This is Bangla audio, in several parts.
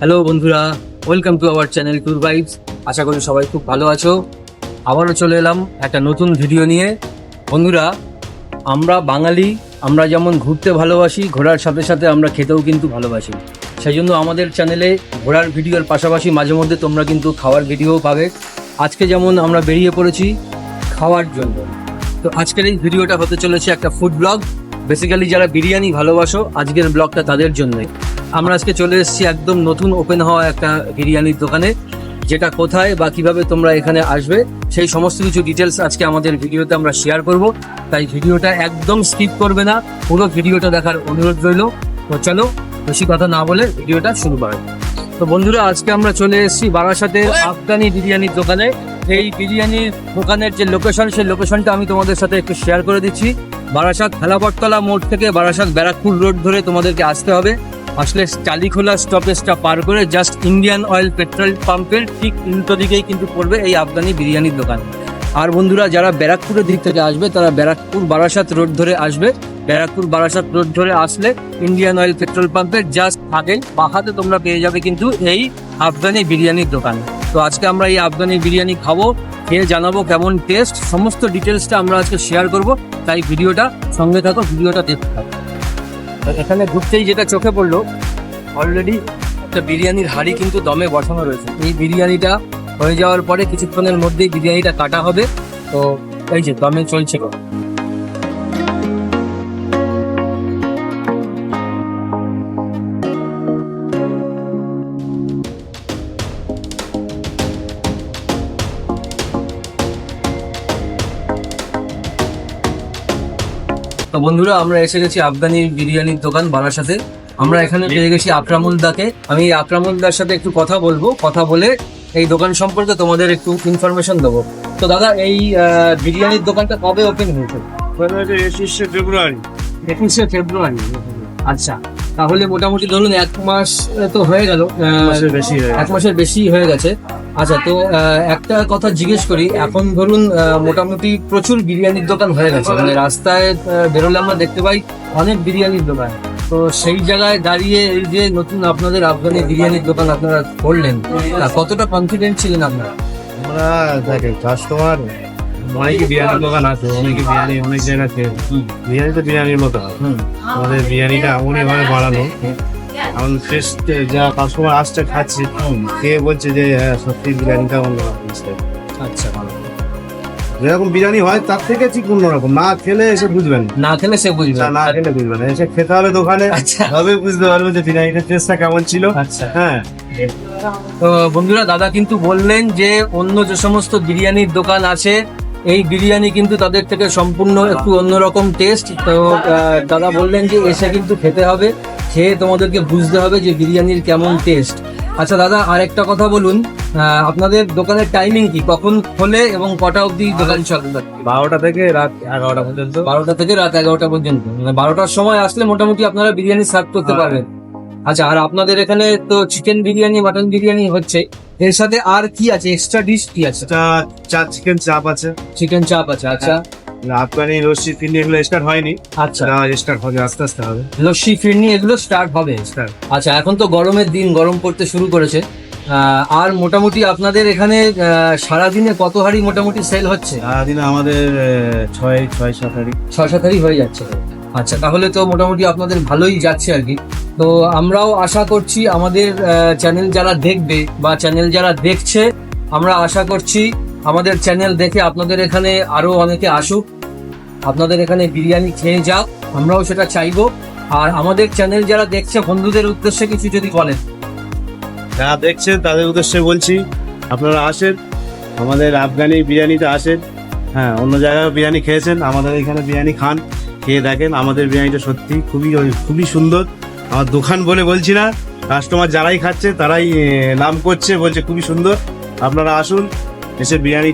হ্যালো বন্ধুরা। Welcome to our channel tour vibes আশা করি সবাই খুব ভালো আছো। আবারও চলে এলাম একটা নতুন ভিডিও নিয়ে। বন্ধুরা, আমরা বাঙালি, আমরা যেমন ঘুরতে ভালোবাসি, ঘোরার সাথে সাথে আমরা খেতেও কিন্তু ভালোবাসি। সেই জন্য আমাদের চ্যানেলে ঘোরার ভিডিওর পাশাপাশি মাঝে মধ্যে তোমরা কিন্তু খাওয়ার ভিডিও পাবে। আজকে যেমন আমরা বেরিয়ে পড়েছি খাওয়ার জন্য। তো আজকের এই ভিডিওটা হতে চলেছে একটা ফুড ব্লগ বেসিক্যালি যারা বিরিয়ানি ভালোবাসো, আজকের ব্লগটা তাদের জন্যই। আমরা আজকে চলে এসেছি একদম নতুন ওপেন হওয়া একটা বিরিয়ানির দোকানে যেটা কোথায় বা কীভাবে তোমরা এখানে আসবে সেই সমস্ত কিছু ডিটেলস আজকে আমাদের ভিডিওতে আমরা শেয়ার করব। তাই ভিডিওটা একদম স্কিপ করবে না পুরো ভিডিওটা দেখার অনুরোধ রইল। তো চলো বেশি কথা না বলে ভিডিওটা শুরু করা। তো বন্ধুরা আজকে আমরা চলে এসেছি বারাসাতের আফগানি বিরিয়ানির দোকানে। এই বিরিয়ানির দোকানের যে লোকেশন সেই লোকেশনটা আমি তোমাদের সাথে একটু শেয়ার করে দিচ্ছি। বারাসাত হেলাপটতলা মোড় থেকে বারাসাত ব্যারাকপুর রোড ধরে তোমাদেরকে আসতে হবে। আসলে টালিখোলা স্টপেজটা পার করে জাস্ট ইন্ডিয়ান অয়েল পেট্রোল পাম্পের ঠিক উল্টো দিকেই কিন্তু পড়বে এই আফগানি বিরিয়ানির দোকান। আর বন্ধুরা, যারা ব্যারাকপুরের দিক থেকে আসবে, তারা ব্যারাকপুর বারাসাত রোড ধরে আসবে। ব্যারাকপুর বারাসাত রোড ধরে আসলে ইন্ডিয়ান অয়েল পেট্রোল পাম্পের জাস্ট আগেই বাহাতে তোমরা পেয়ে যাবে কিন্তু এই আফগানি বিরিয়ানির দোকান। তো আজকে আমরা এই আফগানি বিরিয়ানি খাব, খেয়ে জানাব কেমন টেস্ট সমস্ত ডিটেলসটা আমরা আজকে শেয়ার করব। তাই ভিডিওটা সঙ্গে থাকো, ভিডিওটা দেখতে থাকো। এখানে ঘুরতেই যেটা চোখে পড়ল অলরেডি একটা বিরিয়ানির হাড়ি কিন্তু দমে বসানো রয়েছে। এই বিরিয়ানিটা হয়ে যাওয়ার পরে কিছুক্ষণের মধ্যেই বিরিয়ানিটা কাটা হবে। তো এই যে, দমে চলছে তো বন্ধুরা আমরা এসে গেছি আফগানি বিরিয়ানির দোকান বারাসাতে আমরা এখানে পেয়ে গেছি আকরামুল দাকে। আমি এই আকরামুল দার সাথে একটু কথা বলব কথা বলে এই দোকান সম্পর্কে তোমাদের একটু ইনফরমেশন দেবো। তো দাদা এই বিরিয়ানির দোকানটা কবে ওপেন হয়েছে? একুশে ফেব্রুয়ারি। একুশে ফেব্রুয়ারি আচ্ছা। তাহলে মোটামুটি ধরুন এক মাস তো হয়ে গেল বেশি এক মাসের বেশি হয়ে গেছে। আচ্ছা তো একটা কথা জিজ্ঞেস করি। এখন ধরুন মোটামুটি প্রচুর বিরিয়ানির দোকান হয়ে গেছে। মানে রাস্তায় বেরোলে আমরা দেখতে পাই অনেক বিরিয়ানির দোকান। তো সেই জায়গায় দাঁড়িয়ে এই যে নতুন আপনাদের আফগানি বিরিয়ানির দোকান আপনারা করলেন কতটা কনফিডেন্ট ছিলেন আপনারা? আমরা দেখেন কাস্টমার অনেকে বিরিয়ানির দোকান আছে অনেকে বিরিয়ানি অনেক জায়গা খেয়ে বিরিয়ানি তো বিরিয়ানির মতো আমাদের বিরিয়ানিটা এমনই ভাবে বাড়ানো। আমাদের টেস্ট যা কাস্টমার আসছে খাচ্ছে। খেয়ে বলছে যে হ্যাঁ সত্যি বিরিয়ানিটা style। আচ্ছা ভালো। যেরকম বিরিয়ানি হয় তার থেকে ঠিক অন্যরকম না খেলে এসে বুঝবেন। না খেলে সে বুঝবে। না খেলে বুঝবেন এসে খেতে হবে দোকানে। আচ্ছা। তবে বুঝতে পারবে যে বিরিয়ানিটার টেস্টটা কেমন ছিল। আচ্ছা। হ্যাঁ। তো বন্ধুরা দাদা কিন্তু বললেন যে অন্য যে সমস্ত বিরিয়ানির দোকান আছে এই বিরিয়ানি কিন্তু তাদের থেকে সম্পূর্ণ একটু অন্যরকম টেস্ট তো দাদা বললেন যে এসে কিন্তু খেতে হবে। খেয়ে তোমাদেরকে বুঝতে হবে যে বিরিয়ানির কেমন টেস্ট আচ্ছা দাদা আরেকটা কথা বলুন। আপনাদের দোকানের টাইমিং কি? কখন খোলে এবং কটা অবধি দোকান চলে? বারোটা থেকে রাত এগারোটা পর্যন্ত। বারোটা থেকে রাত এগারোটা পর্যন্ত। মানে বারোটার সময় আসলে মোটামুটি আপনারা বিরিয়ানি সার্ভ করতে হ্যাঁ। পারবেন। আচ্ছা আর আপনাদের এখানে তো চিকেন বিরিয়ানি মাটন বিরিয়ানি হচ্ছে। এর সাথে আর কি আছে? এক্সট্রা ডিশ কি আছে? চার চিকেন চাপ আছে। চিকেন চাপ আছে আচ্ছা। আফগানি লস্যি ফিরনি এগুলো স্টার্ট হয়নি। আচ্ছা। স্টার্ট হবে আস্তে আস্তে হবে। লস্যি ফিরনি এগুলো স্টার্ট হবে। স্টার্ট আচ্ছা এখন তো গরমের দিন গরম পড়তে শুরু করেছে। আর মোটামুটি আপনাদের এখানে সারাদিনে কত হাড়ি মোটামুটি সেল হচ্ছে? সারাদিনে আমাদের ছয় ছয় সাত হাড়ি। ছয় সাত হাড়ি হয়ে যাচ্ছে। আচ্ছা তাহলে তো মোটামুটি আপনাদের ভালোই যাচ্ছে আর কি। তো আমরাও আশা করছি আমাদের চ্যানেল যারা দেখবে বা চ্যানেল যারা দেখছে আমরা আশা করছি আমাদের চ্যানেল দেখে আপনাদের এখানে আরও অনেকে আসুক। আপনাদের এখানে বিরিয়ানি খেয়ে যাক, আমরাও সেটা চাইব। আর আমাদের চ্যানেল যারা দেখছে, বন্ধুদের উদ্দেশ্যে কিছু যদি বলেন। যারা দেখছেন, তাদের উদ্দেশ্যে বলছি, আপনারা আসেন। আমাদের আফগানি বিরিয়ানিতে আসেন। হ্যাঁ অন্য জায়গায় বিরিয়ানি খেয়েছেন। আমাদের এখানে বিরিয়ানি খান, খেয়ে দেখেন। আমাদের বিরিয়ানিটা সত্যি খুবই খুবই সুন্দর। আমার দোকান বলে বলছি না। কাস্টমার যারাই খাচ্ছে, তারাই নাম করছে, বলছে খুবই সুন্দর। আপনারা আসুন। এসে বিরিয়ানি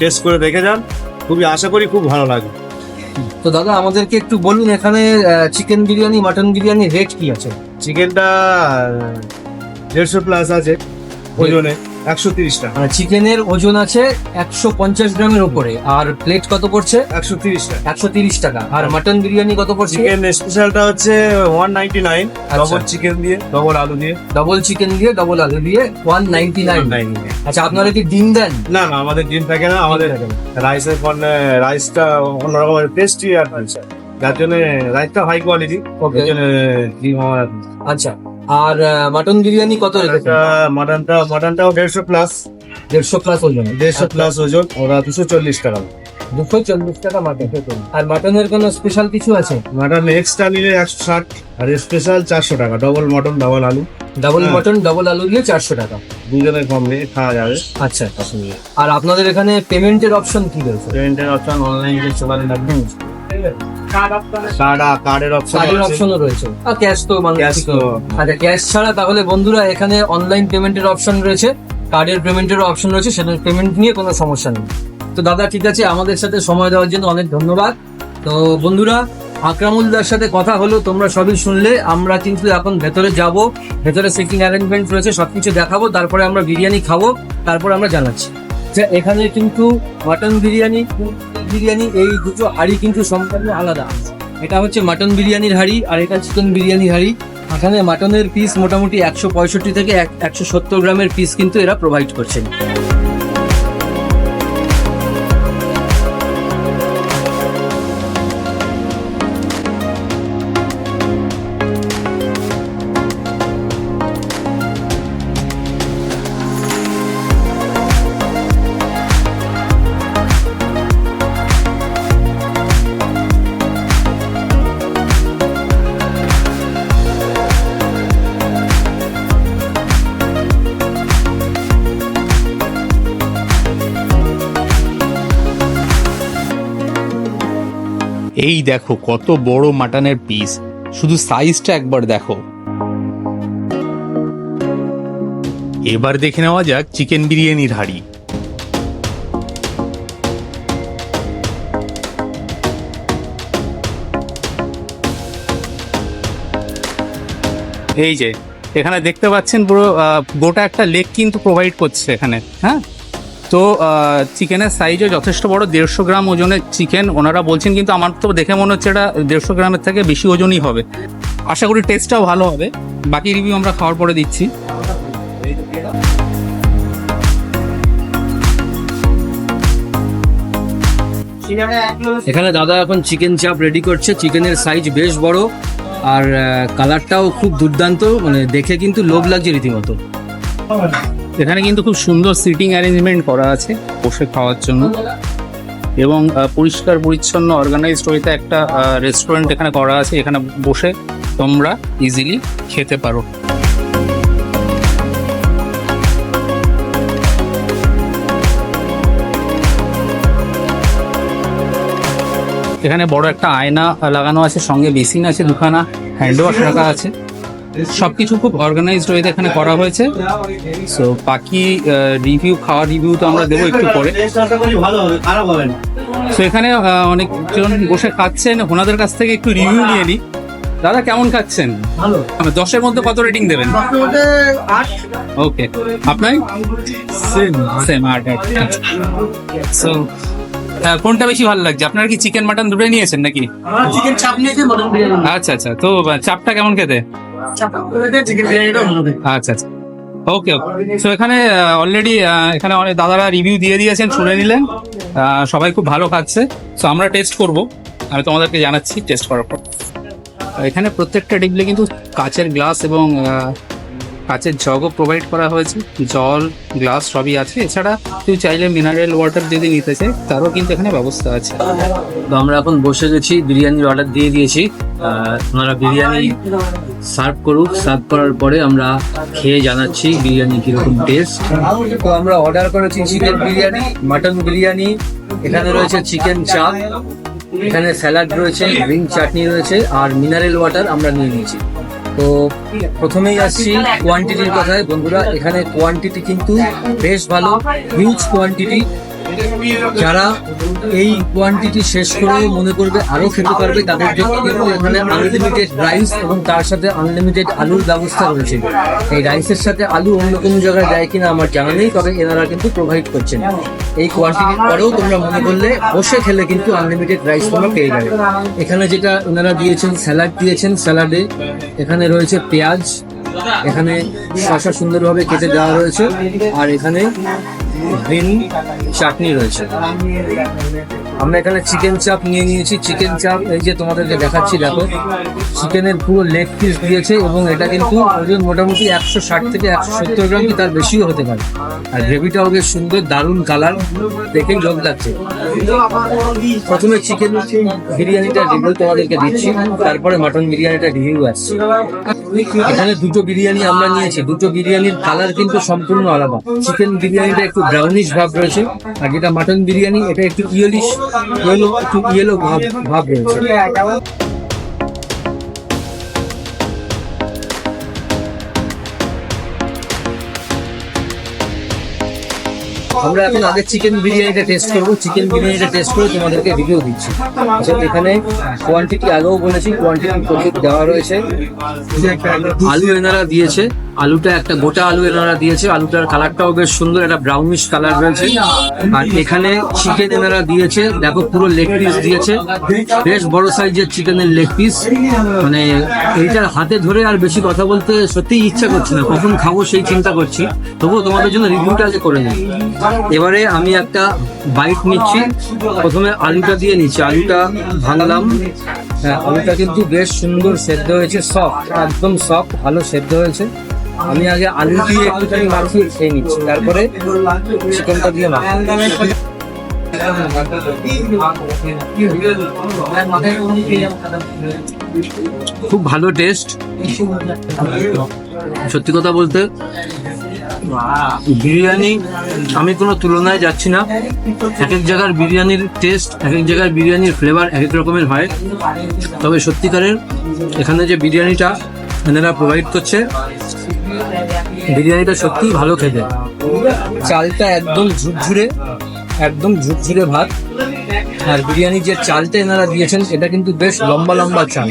টেস্ট করে দেখে যান। খুবই আশা করি খুব ভালো লাগবে। তো দাদা আমাদেরকে একটু বলুন এখানে chicken biryani mutton biryani rate কি আছে? চিকেনটা দেড়শো প্লাস আছে ওজনে একশো তিরিশ টাকা মানে চিকেনের ওজন আছে একশো পঞ্চাশ গ্রামের উপরে। আর প্লেট কত পড়ছে? একশো তিরিশ টাকা একশো তিরিশ টাকা। আর মাটন বিরিয়ানি কত পড়ছে? চিকেন স্পেশালটা হচ্ছে one ninety nine double chicken দিয়ে ডবল আলু দিয়ে। ডবল চিকেন দিয়ে ডবল আলু দিয়ে ওয়ান নাইনটি নাইন আচ্ছা আপনারা কি ডিম দেন? না না আমাদের ডিম থাকে না আমাদের রাইসের রাইসটা অন্যরকম টেস্টি আর যার জন্য রাইসটা হাই কোয়ালিটি. ওই জন্য ডিম আমার আচ্ছা। আর মাটন বিরিয়ানি কত মাটনটা মাটনটাও দেড়শো প্লাস দেড়শো প্লাস ওজন? দেড়শো প্লাস ওজন ওরা দুশো চল্লিশ টাকা। দুশো চল্লিশ টাকা মাটন। আর মাটনের কোনো স্পেশাল কিছু আছে? মাটন এক্সট্রা নিলে একশো ষাট আর স্পেশাল চারশো টাকা। ডবল মটন ডবল আলু। ডাবল। মটন ডাবল আলু দিয়ে চারশো টাকা। দুজনের কম নিয়ে খাওয়া যাবে। আচ্ছা আর আপনাদের এখানে পেমেন্টের অপশন কি রয়েছে? পেমেন্টের অপশন অনলাইনে লাগবে। কার্ড কার্ডের অপশন কার্ডের অপশনও রয়েছে। আর ক্যাশ তো মানুষ Cash ঠিক তো- আচ্ছা ক্যাশ ছাড়া তাহলে বন্ধুরা এখানে অনলাইন পেমেন্টের অপশন রয়েছে। কার্ডের পেমেন্টের অপশন রয়েছে সেটা পেমেন্ট নিয়ে কোনো সমস্যা নেই। তো দাদা ঠিক আছে আমাদের সাথে সময় দেওয়ার জন্য অনেক ধন্যবাদ। তো বন্ধুরা আকরামুলদার সাথে কথা হলো তোমরা সবই শুনলে। আমরা কিন্তু এখন ভেতরে যাব। ভেতরে সিটিং অ্যারেঞ্জমেন্ট রয়েছে সবকিছু দেখাবো। তারপরে আমরা বিরিয়ানি খাব। তারপর আমরা জানাচ্ছি। যে এখানে কিন্তু মাটন বিরিয়ানি বিরিয়ানি, এই দুটো হাড়ি কিন্তু সম্পূর্ণ আলাদা। এটা হচ্ছে মাটন বিরিয়ানির হাড়ি আর এটা চিকেন বিরিয়ানি হাড়ি। এখানে মাটনের পিস মোটামুটি একশো পঁয়ষট্টি থেকে একশো সত্তর গ্রামের পিস কিন্তু এরা প্রোভাইড করছেন। এই দেখো কত বড় মাটনের পিস শুধু সাইজটা একবার দেখো। এবার দেখে নেওয়া যাক চিকেন বিরিয়ানির হাড়ি। এই যে, এখানে দেখতে পাচ্ছেন পুরো গোটা একটা লেক কিন্তু প্রোভাইড করছে এখানে হ্যাঁ? তো চিকেনের সাইজও যথেষ্ট বড়, দেড়শো গ্রাম ওজনের চিকেন ওনারা বলছেন কিন্তু আমার তো দেখে মনে হচ্ছে এটা দেড়শো গ্রামের থেকে বেশি ওজনই হবে। আশা করি টেস্টটাও ভালো হবে। বাকি রিভিউ আমরা খাওয়ার পরে দিচ্ছি। এখানে দাদা এখন চিকেন চাপ রেডি করছে। চিকেনের সাইজ বেশ বড়। আর কালারটাও খুব দুর্দান্ত। মানে দেখে কিন্তু লোভ লাগছে রীতিমতো। এখানে কিন্তু খুব সুন্দর সিটিং অ্যারেঞ্জমেন্ট করা আছে বসে খাওয়ার জন্য। এবং পরিষ্কার, পরিচ্ছন্ন অর্গানাইজড ওয়েতে একটা রেস্টুরেন্ট এখানে করা আছে। এখানে বসে তোমরা ইজিলি খেতে পারো। এখানে বড় একটা আয়না লাগানো আছে, সঙ্গে বেসিন আছে, দুখানা, হ্যান্ড ওয়াশ রাখা আছে। সবকিছু খুব অর্গানাইজড ওয়েতে এখানে করা হয়েছে। সো বাকি রিভিউ খাওয়া রিভিউ তো আমরা দেবো একটু পরে। তো এখানে অনেকজন বসে খাচ্ছেন। ওনাদের কাছ থেকে একটু রিভিউ নিয়ে নিই। দাদা কেমন খাচ্ছেন? ভালো। মানে দশের মধ্যে কত রেটিং দেবেন? ওকে আপনার? সেম সেম আট আট সো কোনটা বেশি ভালো লাগছে? আপনার কি চিকেন মাটন দুটোই নিয়েছেন নাকি? চিকেন চাপ নিয়েছে আচ্ছা আচ্ছা। তো চাপটা কেমন খেতে? ওকে ওকে সো এখানে অলরেডি এখানে অনেক দাদারা রিভিউ দিয়ে দিয়েছেন, শুনে নিলেন। সবাই খুব ভালো খাচ্ছে। সো আমরা টেস্ট করব। আমি তোমাদেরকে জানাচ্ছি টেস্ট করার পর। এখানে প্রত্যেকটা ডিগলে কিন্তু কাচের গ্লাস এবং কাচের জগও প্রোভাইড করা হয়েছে। জল গ্লাস সবই আছে। এছাড়া তুই চাইলে মিনারেল ওয়াটার যদি নিতে চাই তারও কিন্তু এখানে ব্যবস্থা আছে। তো আমরা এখন বসে গেছি বিরিয়ানির অর্ডার দিয়ে দিয়েছি। ওনারা বিরিয়ানি সার্ভ করুক। সার্ভ করার পরে আমরা খেয়ে জানাচ্ছি বিরিয়ানি কীরকম টেস্ট তো আমরা অর্ডার করেছি চিকেন বিরিয়ানি মাটন বিরিয়ানি। এখানে রয়েছে চিকেন চাপ এখানে স্যালাড রয়েছে গ্রিন চাটনি রয়েছে আর মিনারেল ওয়াটার আমরা নিয়ে নিয়েছি। তো প্রথমেই আসছি কোয়ান্টিটির কথায়। বন্ধুরা এখানে কোয়ান্টিটি কিন্তু বেশ ভালো। হিউজ কোয়ান্টিটি যারা এই কোয়ান্টিটি শেষ করে মনে করবে আরও খেতে পারবে, তাদের জন্য কিন্তু এখানে আনলিমিটেড রাইস এবং তার সাথে আনলিমিটেড আলুর ব্যবস্থা রয়েছে। এই রাইসের সাথে আলু অন্য কোনো জায়গায় যায় কিনা আমার জানা নেই, তবে এনারা কিন্তু প্রোভাইড করছেন। এই কোয়ান্টিটির পরেও তোমরা মনে করলে বসে খেলে কিন্তু আনলিমিটেড রাইস তোমরা পেয়ে যাবে। এখানে যেটা ওনারা দিয়েছেন স্যালাড দিয়েছেন স্যালাডে এখানে রয়েছে পেঁয়াজ, এখানে শসা সুন্দরভাবে কেটে দেওয়া রয়েছে, আর এখানে গ্রিন চাটনি রয়েছে। আমরা এখানে চিকেন চাপ নিয়ে নিয়েছি। চিকেন চাপ, এই যে তোমাদেরকে দেখাচ্ছি, দেখো। চিকেনের পুরো লেগ পিস দিয়েছে এবং এটা কিন্তু ওজন মোটামুটি একশো ষাট থেকে একশো সত্তর গ্রাম তার বেশিও হতে পারে। আর গ্রেভিটাও বেশ সুন্দর, দারুণ কালার দেখেই লোক লাগছে। প্রথমে চিকেন বিরিয়ানিটা রিভিউ তোমাদেরকে দিচ্ছি। তারপরে মাটন বিরিয়ানিটা রিভিউ আসছে। এখানে দুটো বিরিয়ানি আমরা নিয়েছি। দুটো বিরিয়ানির কালার কিন্তু সম্পূর্ণ আলাদা। চিকেন বিরিয়ানিটা একটু ব্রাউনিশ ভাব রয়েছে। আর যেটা মাটন বিরিয়ানি, এটা একটু ইয়েলিশ ইয়েলো একটু ইয়েলো ভাব ভাব রয়েছে। আমরা এখন আগে চিকেন বিরিয়ানিটা টেস্ট করব। চিকেন বিরিয়ানিটা টেস্ট করে তোমাদেরকে রিভিউ দিচ্ছি। আচ্ছা এখানে কোয়ান্টিটি আগেও বলেছি কোয়ান্টিটি প্রচুর দেওয়া রয়েছে। আলু এনারা দিয়েছে। আলুটা একটা গোটা আলু এনারা দিয়েছে। আলুটার কালারটাও বেশ সুন্দর, একটা ব্রাউনিশ কালার রয়েছে। আর এখানে চিকেন এনারা দিয়েছে। দেখো, পুরো লেগ পিস দিয়েছে। বেশ বড় সাইজের চিকেনের লেগ পিস মানে এইটার হাতে ধরে আর বেশি কথা বলতে সত্যিই ইচ্ছা করছে না। কখন খাব সেই চিন্তা করছি। তবুও তোমাদের জন্য রিভিউটা আগে করে নিই। এবারে আমি একটা বাইট নিচ্ছি। প্রথমে আলুটা দিয়ে নিচ্ছি। আলুটা ভাঙলাম। হ্যাঁ আলুটা কিন্তু বেশ সুন্দর সেদ্ধ হয়েছে সফট একদম সফট ভালো সেদ্ধ হয়েছে। আমি আগে আলু দিয়ে একটুখানি মাখিয়ে খেয়ে নিচ্ছি। তারপরে চিকেনটা দিয়ে মাখি খুব ভালো টেস্ট সত্যি কথা বলতে বিরিয়ানি আমি কোনো তুলনায় যাচ্ছি না। এক এক জায়গার বিরিয়ানির টেস্ট এক এক জায়গার বিরিয়ানির ফ্লেভার এক এক রকমের হয়। তবে সত্যিকারের এখানে যে বিরিয়ানিটা এনারা প্রোভাইড করছে, বিরিয়ানিটা সত্যিই ভালো খেতে। চালটা একদম ঝুরঝুরে একদম ঝুরঝুরে ভাত। আর বিরিয়ানির যে চালটা এনারা দিয়েছেন, এটা কিন্তু বেশ লম্বা লম্বা চাল।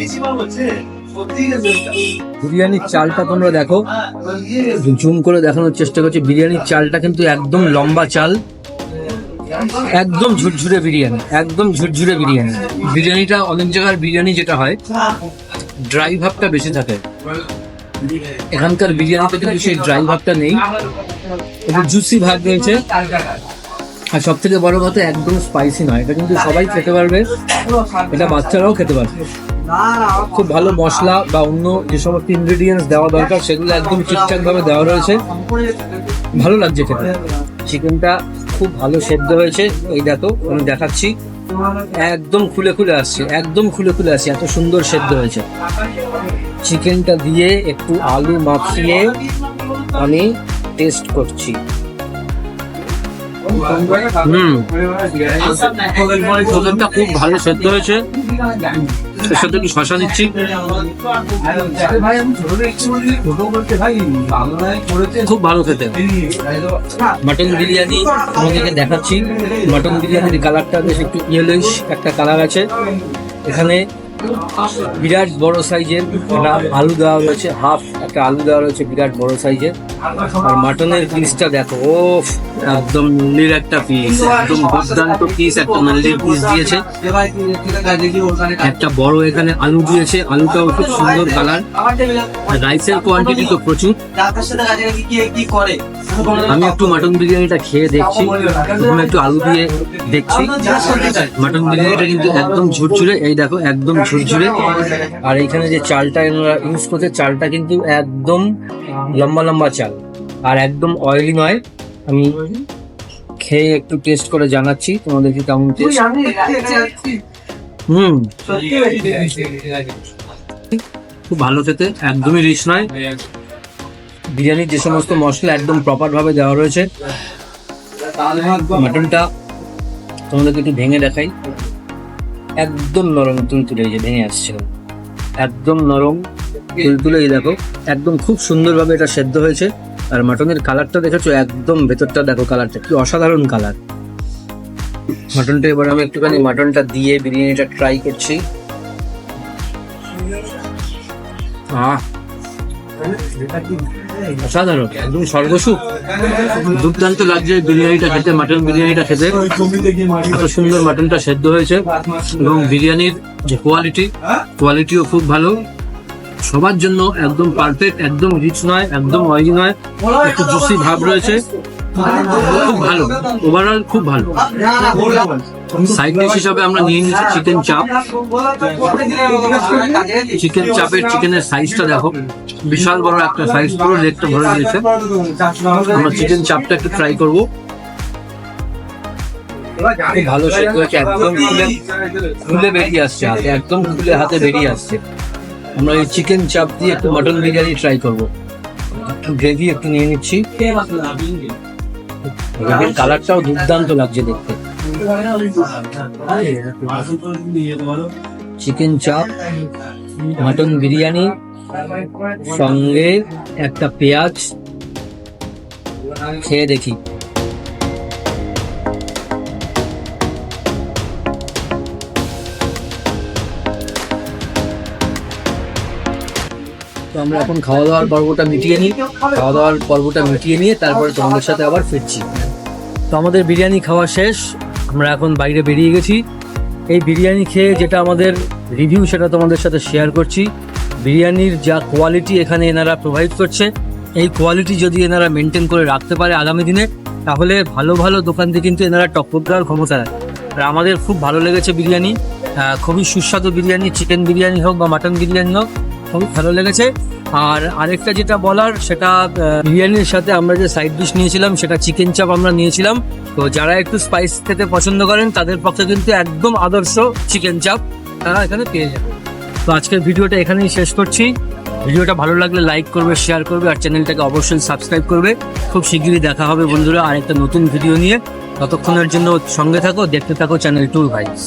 বিরিয়ানির চালটা তোমরা দেখো। জুম করে দেখানোর চেষ্টা করছি। বিরিয়ানির চালটা কিন্তু একদম লম্বা চাল। একদম ঝুরঝুরে বিরিয়ানি, একদম ঝুরঝুরে বিরিয়ানি। বিরিয়ানিটা অনেক জায়গার বিরিয়ানি যেটা হয় ড্রাই ভাবটা বেশি থাকে। এখানকার বিরিয়ানিতে কিন্তু সেই ড্রাই ভাবটা নেই। জুসি ভাব রয়েছে। আর সব থেকে বড় কথা, একদম স্পাইসি নয়। এটা কিন্তু সবাই খেতে পারবে। এটা বাচ্চারাও খেতে পারবে। খুব ভালো মশলা বা অন্য যে সমস্ত ইনগ্রেডিয়েন্টস দেওয়া দরকার সেগুলো একদম ঠিকঠাক ভাবে দেওয়া রয়েছে। ভালো লাগছে খেতে। চিকেনটা খুব ভালো সেদ্ধ হয়েছে। এই দেখো আমি দেখাচ্ছি। একদম খুলে খুলে আসছে একদম খুলে খুলে আসছে এত সুন্দর সেদ্ধ হয়েছে। চিকেনটা দিয়ে একটু আলু মাখিয়ে আমি টেস্ট করছি। হুম। খুব ভালো সেদ্ধ হয়েছে। এর সাথে একটু শশা দিচ্ছি খুব ভালো খেতে। মাটন বিরিয়ানি তোমাদেরকে দেখাচ্ছি। মাটন বিরিয়ানির কালারটা বেশ একটু ইয়েলোইশ একটা কালার আছে। এখানে বিরাট বড় সাইজের একটা আলু দেওয়া রয়েছে হাফ একটা আলু দেওয়া রয়েছে, বিরাট বড় সাইজের আর মাটনের পিসটা দেখো ও একদম নল্লির একটা পিস একদম দুর্দান্ত পিস একটা নল্লির পিস দিয়েছে। একটা বড় এখানে আলু দিয়েছে, আলুটাও খুব সুন্দর কালার রাইসের কোয়ান্টিটি তো প্রচুর। আমি একটু মাটন বিরিয়ানিটা খেয়ে দেখছি, প্রথমে একটু আলু দিয়ে দেখছি। মাটন বিরিয়ানিটা কিন্তু একদম ঝুরঝুরে, এই দেখো, একদম ঝুরঝুরে। আর এইখানে যে চালটা ইউজ করছে, চালটা কিন্তু একদম লম্বা লম্বা চাল। আর একদম অয়েলি নয়। আমি খেয়ে একটু টেস্ট করে জানাচ্ছি তোমাদেরকে কেমন টেস্ট হুম। খুব ভালো খেতে একদমই রিচ নয়। বিরিয়ানির যে সমস্ত মশলা একদম প্রপার ভাবে দেওয়া রয়েছে। মাটনটা তোমাদেরকে একটু ভেঙে দেখাই। একদম নরম তুলতুলে তুলে যে ভেঙে আসছে। একদম নরম। তুলতুলে এই দেখো, একদম খুব সুন্দরভাবে এটা সেদ্ধ হয়েছে। আর মাটনের কালারটা দেখেছ? একদম ভেতরটা দেখো কালারটা, কি অসাধারণ কালার। মাটনটা এবার আমি একটুখানি মাটনটা দিয়ে বিরিয়ানিটা ট্রাই করছি। আহ, অসাধারণ। একদম সর্বসুখ দুর্দান্ত লাগছে বিরিয়ানিটা খেতে, মাটন বিরিয়ানিটা খেতে। এত সুন্দর মাটনটা সেদ্ধ হয়েছে। এবং বিরিয়ানির যে কোয়ালিটি কোয়ালিটিও খুব ভালো। সবার জন্য একদম পারফেক্ট একদম রিচ নয়, একদম অয়েলি নয়। একটু জুসি ভাব রয়েছে। খুব ভালো ওভারঅল খুব ভালো। সাইড ডিশ হিসাবে আমরা নিয়ে নিচ্ছি চিকেন চাপ চিকেন চাপের চিকেনের সাইজটা দেখো। বিশাল বড় একটা সাইজ পুরো লেগটা ভরে দিয়েছে আমরা চিকেন চাপটা একটু ট্রাই করব। ভালো হয়েছে একদম খুলে খুলে বেরিয়ে আসছে হাতে, একদম খুলে হাতে বেরিয়ে আসছে। আমরা এই চিকেন চাপ দিয়ে একটু মটন বিরিয়ানি ট্রাই করব। একটু গ্রেভি একটু নিয়ে নিচ্ছি। গ্রেভির কালারটাও দুর্দান্ত লাগছে দেখতে। চিকেন চাপ মটন বিরিয়ানি, সঙ্গে একটা পেঁয়াজ। খেয়ে দেখি। আমরা এখন খাওয়া দাওয়ার পর্বটা মিটিয়ে নিই। খাওয়া দাওয়ার পর্বটা মিটিয়ে নিয়ে তারপরে তোমাদের সাথে আবার ফিরছি। তো আমাদের বিরিয়ানি খাওয়া শেষ। আমরা এখন বাইরে বেরিয়ে গেছি। এই বিরিয়ানি খেয়ে যেটা আমাদের রিভিউ সেটা তোমাদের সাথে শেয়ার করছি। বিরিয়ানির যা কোয়ালিটি এখানে এনারা প্রোভাইড করছে, এই কোয়ালিটি যদি এনারা মেনটেন করে রাখতে পারে আগামী দিনে, তাহলে ভালো ভালো দোকান থেকে কিন্তু এনারা টক্কর দেওয়ার ক্ষমতা রাখে। আর আমাদের খুব ভালো লেগেছে বিরিয়ানি। খুবই সুস্বাদু বিরিয়ানি চিকেন বিরিয়ানি হোক বা মাটন বিরিয়ানি হোক। খুবই ভালো লেগেছে। আর আরেকটা যেটা বলার, সেটা বিরিয়ানির সাথে আমরা যে সাইড ডিশ নিয়েছিলাম, সেটা চিকেন চাপ আমরা নিয়েছিলাম। তো যারা একটু স্পাইস খেতে পছন্দ করেন, তাদের পক্ষে কিন্তু একদম আদর্শ চিকেন চাপ তারা এখানে পেয়ে যাবে। তো আজকের ভিডিওটা এখানেই শেষ করছি। ভিডিওটা ভালো লাগলে লাইক করবে শেয়ার করবে, আর চ্যানেলটাকে অবশ্যই সাবস্ক্রাইব করবে। খুব শিগগিরই দেখা হবে বন্ধুরা, আরেকটা নতুন ভিডিও নিয়ে। ততক্ষণের জন্য সঙ্গে থাকো, দেখতে থাকো চ্যানেল টুর ভাইস